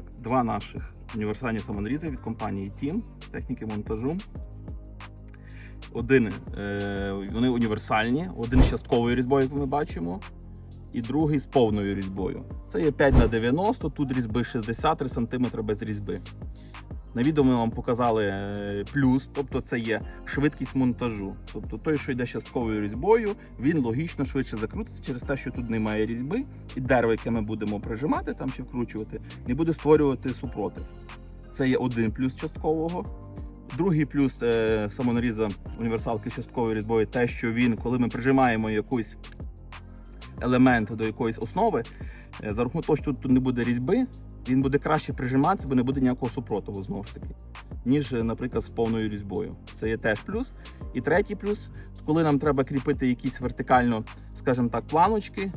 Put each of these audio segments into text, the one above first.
Так, два наших універсальні самонарізи від компанії Team, техніки монтажу. Один, е, вони універсальні, один з частковою різьбою, як ми бачимо, і другий з повною різьбою. Це є 5 на 90 тут різьби 63 см без різьби. На відео ми вам показали е, плюс, тобто це є швидкість монтажу. Тобто той, що йде частковою різьбою, він логічно швидше закрутиться через те, що тут немає різьби, і дерево, яке ми будемо прижимати там чи вкручувати, не буде створювати супротив. Це є один плюс часткового. Другий плюс е, самонаріза універсалки з частковою різьбою, те, що він, коли ми прижимаємо якийсь елемент до якоїсь основи, е, за рахунок того, що тут не буде різьби, він буде краще прижиматися, бо не буде ніякого супротиву знову ж таки, ніж, е, наприклад, з повною різьбою. Це є теж плюс. І третій плюс, коли нам треба кріпити якісь вертикально, скажімо так, планочки.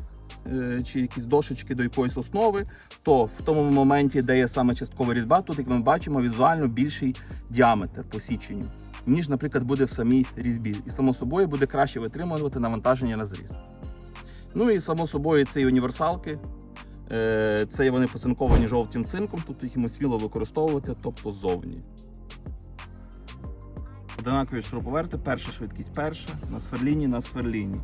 е, Чи якісь дошечки до якоїсь основи, то в тому моменті, де є саме часткова різьба, тут, як ми бачимо, візуально більший діаметр по січенню, ніж, наприклад, буде в самій різьбі. І само собою буде краще витримувати навантаження на зріз. Ну і само собою це і універсалки. Е, Це вони поцинковані жовтим цинком, тут їх ми сміло використовувати, тобто ззовні. Одинакові шуруповерти, перша швидкість перша, на сверліні, на сверліні.